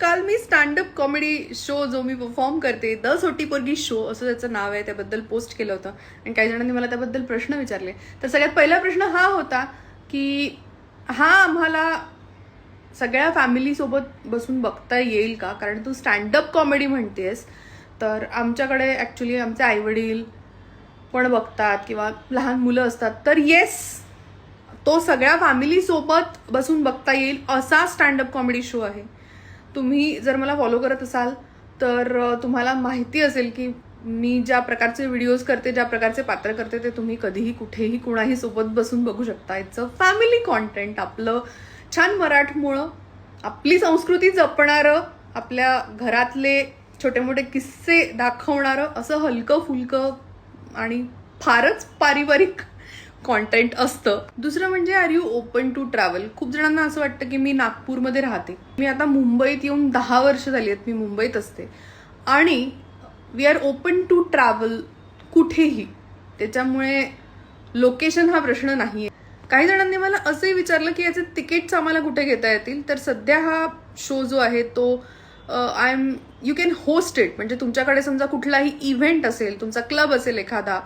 काल मी stand up comedy show जो मी perform करते द सोटी पोरगी शो असं त्याचं नाव आहे त्याबद्दल पोस्ट केलं होतं. आणि काही जणांनी मला त्याबद्दल प्रश्न विचारले. तर सगळ्यात पहिला प्रश्न हा होता की हा आम्हाला सगळ्या फॅमिलीसोबत बसून बघता येईल का? कारण तू स्टँडअप कॉमेडी म्हणतेस तर आमच्याकडे ॲक्च्युली आमचे आईवडील पण बघतात किंवा लहान मुलं असतात. तर येस तो सगळ्या फॅमिलीसोबत बसून बघता येईल असा स्टँडअप कॉमेडी शो आहे. तुम्ही जर मला फॉलो करत असाल तर तुम्हाला माहिती असेल की मी ज्या प्रकारचे व्हिडिओज करते ज्या प्रकारचे पात्र करते ते तुम्ही कधीही कुठेही कुणाही सोबत बसून बघू शकता. इट्स अ फॅमिली कॉन्टेंट आपलं छान मराठमुळं आपली संस्कृती जपणारं आपल्या घरातले छोटे मोठे किस्से दाखवणारं असं हलकं फुलकं आणि फारच पारिवारिक कॉन्टेंट असतं. दुसरं म्हणजे are you open to travel खूप जणांना असं वाटतं की मी नागपूरमध्ये राहते. मी आता मुंबईत येऊन दहा वर्ष झाली आहेत मी मुंबईत असते. आणि we are open to travel कुठेही. त्याच्यामुळे लोकेशन हा प्रश्न नाही आहे काही जणांनी मला असंही विचारलं की याचे तिकीट्स आम्हाला कुठे घेता येतील? तर सध्या हा शो जो आहे तो I am you can host it म्हणजे तुमच्याकडे समजा कुठलाही इव्हेंट असेल तुमचा क्लब असेल एखादा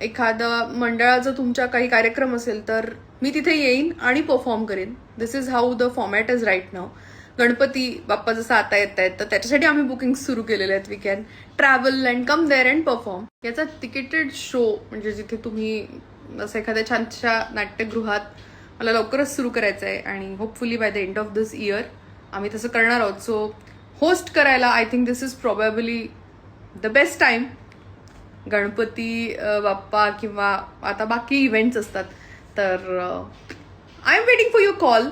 एखादं मंडळाचं तुमच्या काही कार्यक्रम असेल तर मी तिथे येईन आणि परफॉर्म करेन. This is how the format is right नाव गणपती बाप्पा जसं आता येत आहेत तर त्याच्यासाठी आम्ही बुकिंग सुरू केलेले आहेत. We can travel and come there and perform याचा तिकीटेड शो म्हणजे जिथे तुम्ही असं एखाद्या छानशा नाट्यगृहात मला लवकरच सुरू करायचं आहे आणि hopefully by the end of this year आम्ही तसं करणार आहोत. सो होस्ट करायला I think this is probably the best time Ganpati Bappa किंवा आता बाकी इव्हेंट्स असतात. तर I am waiting for your call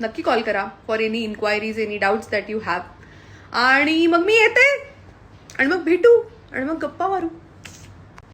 नक्की कॉल करा for any enquiries any doubts that you have आणि मग मी येते. आणि मग भेटू. आणि मग गप्पा मारू.